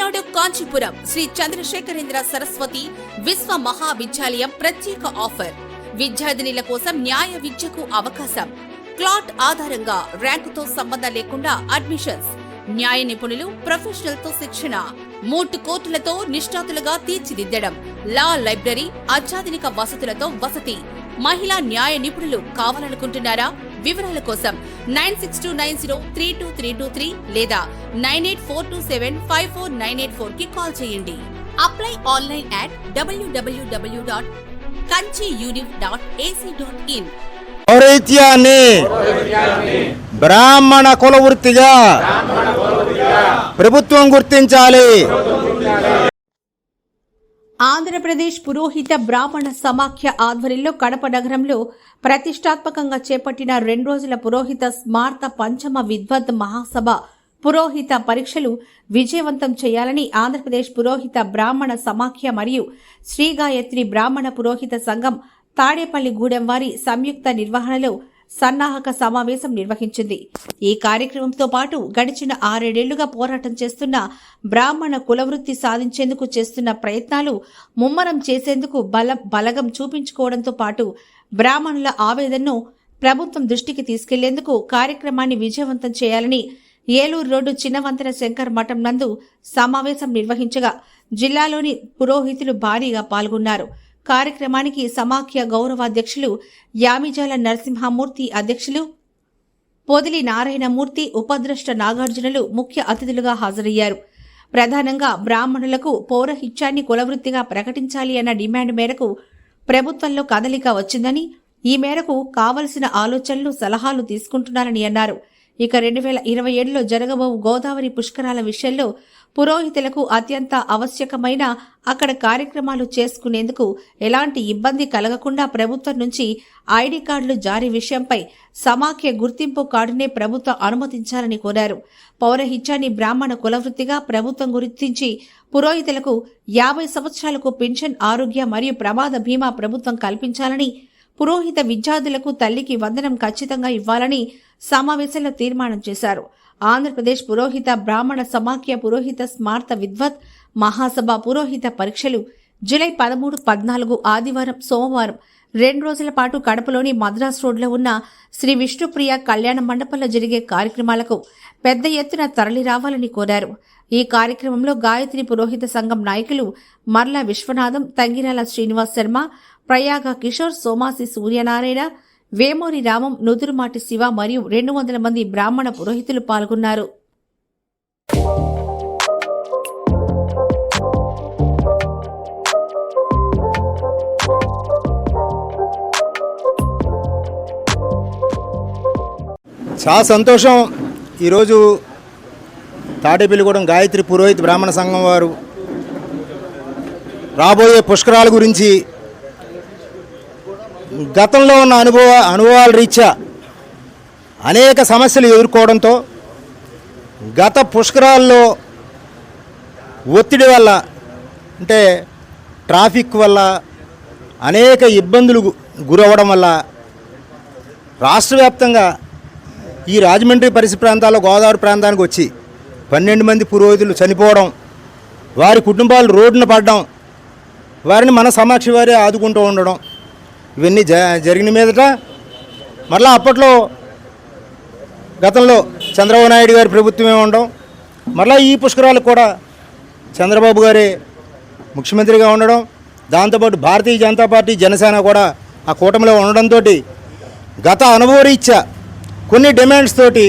తమిళనాడు కాంచీపురం శ్రీ చంద్రశేఖరేంద్ర సరస్వతి విశ్వ మహావిద్యాలయం ప్రత్యేక ఆఫర్. విద్యార్థినిల కోసం న్యాయ విద్యకు అవకాశం. క్లాట్ ఆధారంగా ర్యాంకుతో సంబంధం లేకుండా అడ్మిషన్స్. న్యాయ నిపుణులు ప్రొఫెషనల్తో శిక్షణ. మూటు కోర్టులతో నిష్ణాతులుగా తీర్చిదిద్దడం. లా లైబ్రరీ అత్యాధునిక వసతులతో వసతి. మహిళా న్యాయ నిపుణులు కావాలనుకుంటున్నారా? వివరాల కోసం nine six two nine zero three two three two three లేదా nine eight four two seven five four nine eight ఫోర్కి కాల్ చేయండి. Apply online at W W W dot Kanchi univ dot AC dot in. పౌరైత్యాన్ని బ్రాహ్మణ కుల వృత్తిగా. ప్రభుత్వం గుర్తించాలి. ఆంధ్రప్రదేశ్ పురోహిత బ్రాహ్మణ సమాఖ్య ఆధ్వర్యంలో కడప నగరంలో ప్రతిష్టాత్మకంగా చేపట్టిన రెండు రోజుల పురోహిత స్మార్త పంచమ విద్వత్ మహాసభ పురోహిత పరీక్షలు విజయవంతం చేయాలని ఆంధ్రప్రదేశ్ పురోహిత బ్రాహ్మణ సమాఖ్య మరియు శ్రీగాయత్రి బ్రాహ్మణ పురోహిత సంఘం తాడేపల్లి గూడెం వారి సంయుక్త నిర్వహణలో సన్నాహక సమావేశం నిర్వహించింది. ఈ కార్యక్రమంతో పాటు గడిచిన ఆరేడేళ్ళుగా పోరాటం చేస్తున్న బ్రాహ్మణ కులవృత్తి సాధించేందుకు చేస్తున్న ప్రయత్నాలు ముమ్మరం చేసేందుకు బల బలగం చూపించుకోవడంతో పాటు బ్రాహ్మణుల ఆవేదనను ప్రభుత్వం దృష్టికి తీసుకెళ్ళేందుకు కార్యక్రమాన్ని విజయవంతం చేయాలని ఏలూరు రోడ్డు చిన్నవంతెన శంకర్ మఠం నందు సమావేశం నిర్వహించగా జిల్లాలోని పురోహితులు భారీగా పాల్గొన్నారు. కార్యక్రమానికి సమాఖ్య గౌరవాధ్యక్షులు యామిజాల నరసింహమూర్తి అధ్యక్షులు పొదిలి నారాయణమూర్తి ఉపద్రష్ట నాగార్జునులు ముఖ్య అతిథులుగా హాజరయ్యారు. ప్రధానంగా బ్రాహ్మణులకు పౌరహిత్యాన్ని కులవృత్తిగా ప్రకటించాలి అన్న డిమాండ్ మేరకు ప్రభుత్వంలో కదలిక వచ్చిందని ఈ మేరకు కావలసిన ఆలోచనలు సలహాలు తీసుకుంటున్నారని అన్నారు. ఇక రెండు వేల ఇరవై ఏడులో జరగబోవు గోదావరి పుష్కరాల విషయంలో పురోహితులకు అత్యంత ఆవశ్యకమైన అక్కడ కార్యక్రమాలు చేసుకునేందుకు ఎలాంటి ఇబ్బంది కలగకుండా ప్రభుత్వం నుంచి ఐడి కార్డులు జారీ విషయంపై సమాఖ్య గుర్తింపు కార్డునే ప్రభుత్వం అనుమతించాలని కోరారు. పౌరహిత్యాన్ని బ్రాహ్మణ కులవృత్తిగా ప్రభుత్వం గుర్తించి పురోహితులకు యాభై సంవత్సరాలకు పెన్షన్ ఆరోగ్య మరియు ప్రమాద బీమా ప్రభుత్వం కల్పించాలని పురోహిత విద్యార్థులకు తల్లికి వందనం ఖచ్చితంగా ఇవ్వాలని సమావేశంలో తీర్మానం చేశారు. ఆంధ్రప్రదేశ్ పురోహిత బ్రాహ్మణ సమాఖ్య పురోహిత స్మార్త విద్వత్ మహాసభ పురోహిత పరీక్షలు జూలై పదమూడు పద్నాలుగు ఆదివారం సోమవారం. రెండు రోజుల పాటు కడపలోని మద్రాస్ రోడ్లో ఉన్న శ్రీ విష్ణుప్రియ కళ్యాణ మండపంలో జరిగే కార్యక్రమాలకు పెద్ద ఎత్తున తరలి రావాలని కోరారు. ఈ కార్యక్రమంలో గాయత్రి పురోహిత సంఘం నాయకులు మర్ల విశ్వనాథం తంగిరాల శ్రీనివాస్ శర్మ ప్రయాగ కిషోర్ సోమాసి సూర్యనారాయణ వేమూరి రామం నుదురుమాటి శివ మరియు రెండు వందల మంది బ్రాహ్మణ పురోహితులు పాల్గొన్నారు. చాలా సంతోషం. ఈరోజు తాడేపల్లిగూడెం గాయత్రి పురోహిత్ బ్రాహ్మణ సంఘం వారు రాబోయే పుష్కరాల గురించి గతంలో ఉన్న అనుభవ అనుభవాల రీత్యా అనేక సమస్యలు ఎదుర్కోవడంతో గత పుష్కరాల్లో ఒత్తిడి వల్ల అంటే ట్రాఫిక్ వల్ల అనేక ఇబ్బందులు గురవ్వడం వల్ల రాష్ట్ర వ్యాప్తంగా ఈ రాజమండ్రి పరిసర ప్రాంతాల్లో గోదావరి ప్రాంతానికి వచ్చి పన్నెండు మంది పురోహితులు చనిపోవడం వారి కుటుంబాలు రోడ్డున పడడం వారిని మన సమక్ష వారే ఆదుకుంటూ ఉండడం ఇవన్నీ జ జరిగిన మీదట మరలా అప్పట్లో గతంలో చంద్రబాబు నాయుడు గారి ప్రభుత్వమే ఉండడం మరలా ఈ పుష్కరాలు కూడా చంద్రబాబు గారే ముఖ్యమంత్రిగా ఉండడం దాంతోపాటు భారతీయ జనతా పార్టీ జనసేన కూడా ఆ కూటమిలో ఉండడంతో గత అనుభవరీత్యా కొన్ని డిమాండ్స్ తోటి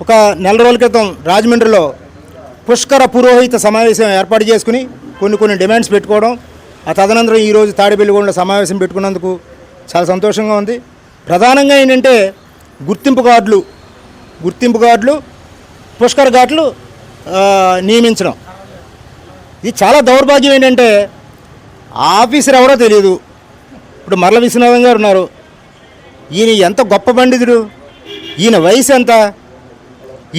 ఒక నెల రోజుల క్రితం రాజమండ్రిలో పుష్కర పురోహిత సమావేశం ఏర్పాటు చేసుకుని కొన్ని కొన్ని డిమాండ్స్ పెట్టుకోవడం ఆ తదనంతరం ఈరోజు తాడేపల్లిగూడలో సమావేశం పెట్టుకున్నందుకు చాలా సంతోషంగా ఉంది. ప్రధానంగా ఏంటంటే గుర్తింపు కార్డులు గుర్తింపు కార్డులు పుష్కర ఘాట్లు నియమించడం. ఇది చాలా దౌర్భాగ్యం ఏంటంటే ఆఫీసర్ ఎవరో తెలియదు ఇప్పుడు మరల విశ్వనాథం గారు ఉన్నారు. ఈయన ఎంత గొప్ప పండితుడు? ఈయన వయసు ఎంత?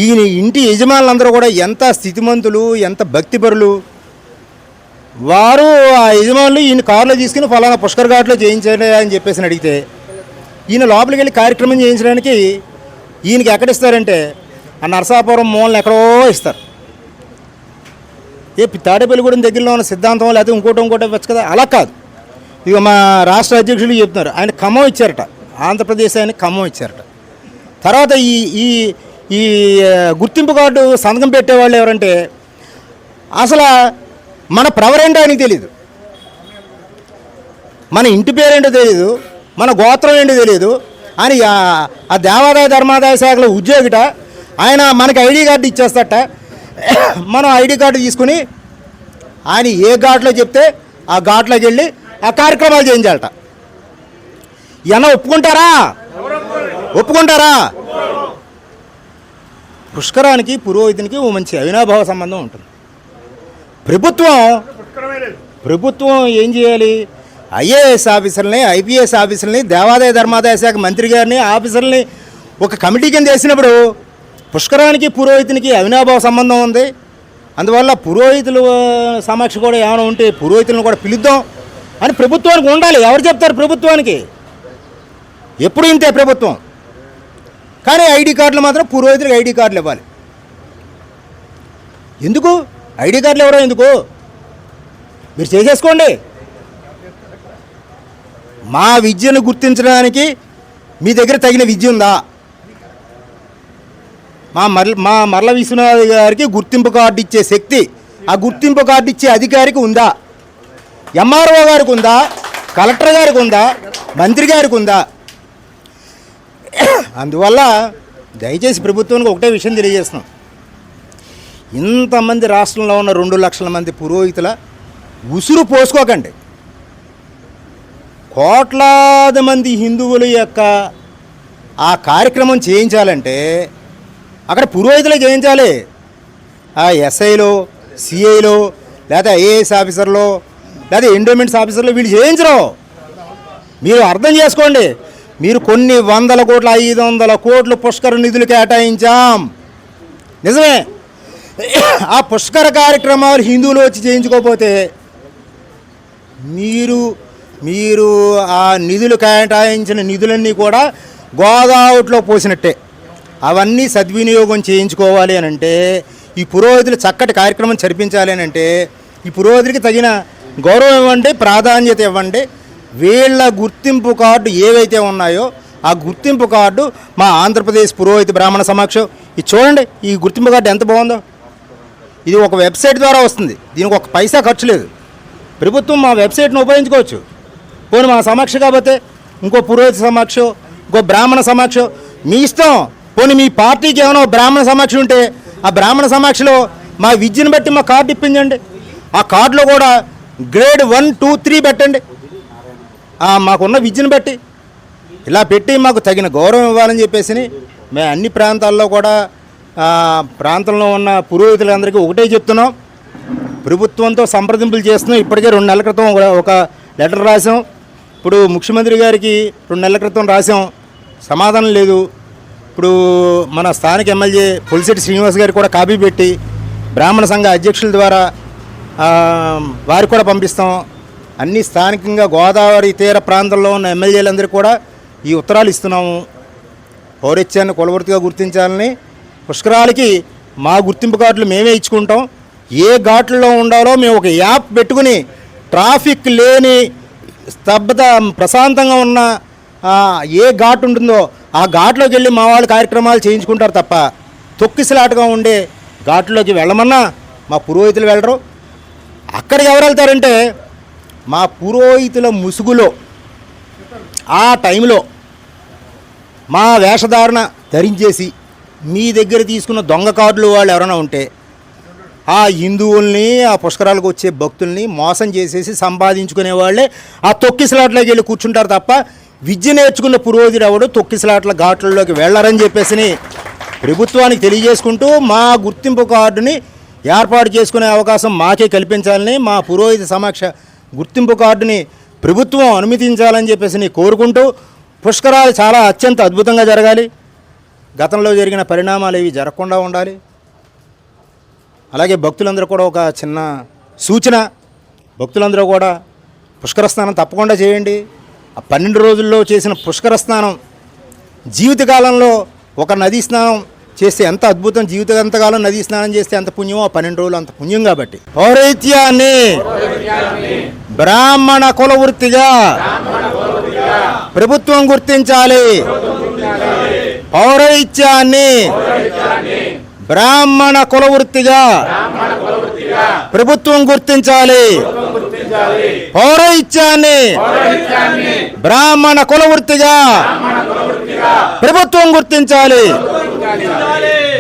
ఈయన ఇంటి యజమానులందరూ కూడా ఎంత స్థితిమంతులు ఎంత భక్తిపరులు? వారు ఆ యజమానులు ఈయన కారులో తీసుకుని ఫలానా పుష్కర్ ఘాట్లో చేయించండి అని చెప్పేసి అడిగితే ఈయన లోపలికి వెళ్ళి కార్యక్రమం చేయించడానికి ఈయనకి ఎక్కడ ఇస్తారంటే ఆ నరసాపురం మూలని ఎక్కడో ఇస్తారు. ఏ తాడేపల్లిగూడెం దగ్గరలో ఉన్న సిద్ధాంతం లేకపోతే ఇంకోటి ఇంకోటి ఇవ్వచ్చు కదా అలా కాదు. ఇక మా రాష్ట్ర అధ్యక్షులు చెప్తున్నారు ఆయన ఖమ్మం ఇచ్చారట ఆంధ్రప్రదేశ్ ఆయన ఖమ్మం ఇచ్చారట. తర్వాత ఈ ఈ ఈ గుర్తింపు కార్డు సంతకం పెట్టేవాళ్ళు ఎవరంటే అసలు మన ప్రవరేంటో ఆయనకి తెలియదు మన ఇంటి పేరేంటో తెలియదు మన గోత్రం ఏంటో తెలియదు అని ఆ- దేవాదాయ ధర్మాదాయ శాఖలో ఉద్యోగిట ఆయన మనకి ఐడి కార్డు ఇచ్చేస్తట. మనం ఐడి కార్డు తీసుకుని ఆయన ఏ ఘాట్లో చెప్తే ఆ ఘాట్లోకి వెళ్ళి ఆ కార్యక్రమాలు చేయించాలట. ఏమన్నా ఒప్పుకుంటారా? ఒప్పుకుంటారా? పుష్కరానికి పురోహితునికి ఓ మంచి అవినాభావ సంబంధం ఉంటుంది. ప్రభుత్వం ప్రభుత్వం ఏం చేయాలి? ఐఏఎస్ ఆఫీసర్ని ఐపీఎస్ ఆఫీసర్ని దేవాదాయ ధర్మాదాయ శాఖ మంత్రి గారిని ఆఫీసర్ని ఒక కమిటీ కింద వేసినప్పుడు పుష్కరానికి పురోహితునికి అవినాభావ సంబంధం ఉంది. అందువల్ల పురోహితుల సమక్ష కూడా ఏమైనా ఉంటే పురోహితులను కూడా పిలుద్దాం అని ప్రభుత్వానికి ఉండాలి. ఎవరు చెప్తారు ప్రభుత్వానికి? ఎప్పుడు ఇంతే ప్రభుత్వం. కానీ ఐడి కార్డులు మాత్రం పురోహితులకు ఐడి కార్డులు ఇవ్వాలి. ఎందుకు? ఐడి కార్డులు ఎవరో ఎందుకు? మీరు చేసేసుకోండి. మా విద్యను గుర్తించడానికి మీ దగ్గర తగిన విద్య ఉందా? మా మరల మా మరల విశ్వనాథ్ గారికి గుర్తింపు కార్డు ఇచ్చే శక్తి ఆ గుర్తింపు కార్డు ఇచ్చే అధికారికి ఉందా? ఎంఆర్ఓ గారికి ఉందా? కలెక్టర్ గారికి ఉందా? మంత్రి గారికి ఉందా? అందువల్ల దయచేసి ప్రభుత్వానికి ఒకటే విషయం తెలియజేస్తున్నాం. ఇంతమంది రాష్ట్రంలో ఉన్న రెండు లక్షల మంది పురోహితుల ఉసురు పోసుకోకండి. కోట్లాది మంది హిందువుల యొక్క ఆ కార్యక్రమం చేయించాలంటే అక్కడ పురోహితులే చేయించాలి. ఆ ఎస్ఐలో సిఐలో లేదా ఐఏఎస్ ఆఫీసర్లో లేదా ఎండోమెంట్స్ ఆఫీసర్లో వీళ్ళు చేయించరు. మీరు అర్థం చేసుకోండి. మీరు కొన్ని వందల కోట్ల ఐదు వందల కోట్లు పుష్కర నిధులు కేటాయించాం. నిజమే? ఆ పుష్కర కార్యక్రమాలు హిందువులు వచ్చి చేయించుకోకపోతే మీరు మీరు ఆ నిధులు కేటాయించిన నిధులన్నీ కూడా గోదావరిలో పోసినట్టే. అవన్నీ సద్వినియోగం చేయించుకోవాలి అని అంటే ఈ పురోహితులు చక్కటి కార్యక్రమం జరిపించాలి అని అంటే ఈ పురోహితుడికి తగిన గౌరవం ఇవ్వండి ప్రాధాన్యత ఇవ్వండి. వీళ్ళ గుర్తింపు కార్డు ఏవైతే ఉన్నాయో ఆ గుర్తింపు కార్డు మా ఆంధ్రప్రదేశ్ పురోహిత బ్రాహ్మణ సమక్షం. ఇది చూడండి ఈ గుర్తింపు కార్డు ఎంత బాగుందో. ఇది ఒక వెబ్సైట్ ద్వారా వస్తుంది. దీనికి ఒక పైసా ఖర్చు లేదు. ప్రభుత్వం మా వెబ్సైట్ను ఉపయోగించుకోవచ్చు. పోనీ మా సమక్ష కాకపోతే ఇంకో పురోహిత సమక్ష ఇంకో బ్రాహ్మణ సమక్ష మీ ఇష్టం. పోనీ మీ పార్టీకి ఏమైనా బ్రాహ్మణ సమక్ష ఉంటే ఆ బ్రాహ్మణ సమక్షలో మా విద్యను బట్టి మా కార్డు ఇప్పించండి. ఆ కార్డులో కూడా గ్రేడ్ వన్ టూ త్రీ పెట్టండి. మాకున్న విద్యను బట్టి. ఇలా పెట్టి మాకు తగిన గౌరవం ఇవ్వాలని చెప్పేసి మేము అన్ని ప్రాంతాల్లో కూడా ప్రాంతంలో ఉన్న పురోహితులందరికీ ఒకటే చెప్తున్నాం. ప్రభుత్వంతో సంప్రదింపులు చేస్తున్నాం. ఇప్పటికే రెండు నెలల క్రితం ఒక- ఒక లెటర్ రాసాం ఇప్పుడు ముఖ్యమంత్రి గారికి రెండు నెలల క్రితం రాసాం సమాధానం లేదు. ఇప్పుడు మన స్థానిక ఎమ్మెల్యే పులిశెట్టి శ్రీనివాస్ గారికి కూడా కాపీ పెట్టి బ్రాహ్మణ సంఘ అధ్యక్షుల ద్వారా వారికి కూడా పంపిస్తాం. అన్ని స్థానికంగా గోదావరి తీర ప్రాంతంలో ఉన్న ఎమ్మెల్యేలందరికీ కూడా ఈ ఉత్తరాలు ఇస్తున్నాము. పౌరత్యాన్ని కులవృత్తిగా గుర్తించాలని పుష్కరాలకి మా గుర్తింపు కార్డులు మేమే ఇచ్చుకుంటాం. ఏ ఘాట్లలో ఉండాలో మేము ఒక యాప్ పెట్టుకుని ట్రాఫిక్ లేని స్తబ్దత ప్రశాంతంగా ఉన్న ఏ ఘాట్ ఉంటుందో ఆ ఘాట్లోకి వెళ్ళి మా వాళ్ళు కార్యక్రమాలు చేయించుకుంటారు తప్ప తొక్కిసలాటగా ఉండే ఘాట్లోకి వెళ్ళమన్నా మా పురోహితులు వెళ్ళరు. అక్కడికి ఎవరు వెళ్తారంటే మా పురోహితుల ముసుగులో ఆ టైంలో మా వేషధారణ ధరించేసి మీ దగ్గర తీసుకున్న దొంగ కార్డులు వాళ్ళు ఎవరైనా ఉంటే ఆ హిందువుల్ని ఆ పుష్కరాలకు వచ్చే భక్తుల్ని మోసం చేసేసి సంపాదించుకునే వాళ్ళే ఆ తొక్కిసలాట్లోకి వెళ్ళి కూర్చుంటారు తప్ప విద్య నేర్చుకున్న పురోహితుడు ఎవడు తొక్కిసలాట్ల ఘాట్లలోకి వెళ్ళరని చెప్పేసి ప్రభుత్వానికి తెలియజేసుకుంటూ మా గుర్తింపు కార్డుని ఏర్పాటు చేసుకునే అవకాశం మాకే కల్పించాలని మా పురోహిత సమక్ష గుర్తింపు కార్డుని ప్రభుత్వం అనుమతించాలని చెప్పేసి కోరుకుంటూ పుష్కరాలు చాలా అత్యంత అద్భుతంగా జరగాలి. గతంలో జరిగిన పరిణామాలు ఇవి జరగకుండా ఉండాలి. అలాగే భక్తులందరూ కూడా ఒక చిన్న సూచన. భక్తులందరూ కూడా పుష్కర స్నానం తప్పకుండా చేయండి. ఆ పన్నెండు రోజుల్లో చేసిన పుష్కర స్నానం జీవితకాలంలో ఒక నదీ స్నానం చేస్తే ఎంత అద్భుతం జీవితకాలం నదీ స్నానం చేస్తే ఎంత పుణ్యమో ఆ పన్నెండు రోజులు అంత పుణ్యం కాబట్టి. పౌరైత్యాన్ని బ్రాహ్మణ కుల వృత్తిగా ప్రభుత్వం గుర్తించాలి. పౌరహిత్యాన్ని బ్రాహ్మణ కులవృత్తిగా ప్రభుత్వం గుర్తించాలి. పౌరహిత్యాన్ని బ్రాహ్మణ కులవృత్తిగా ప్రభుత్వం గుర్తించాలి.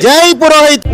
జై పురోహిత్.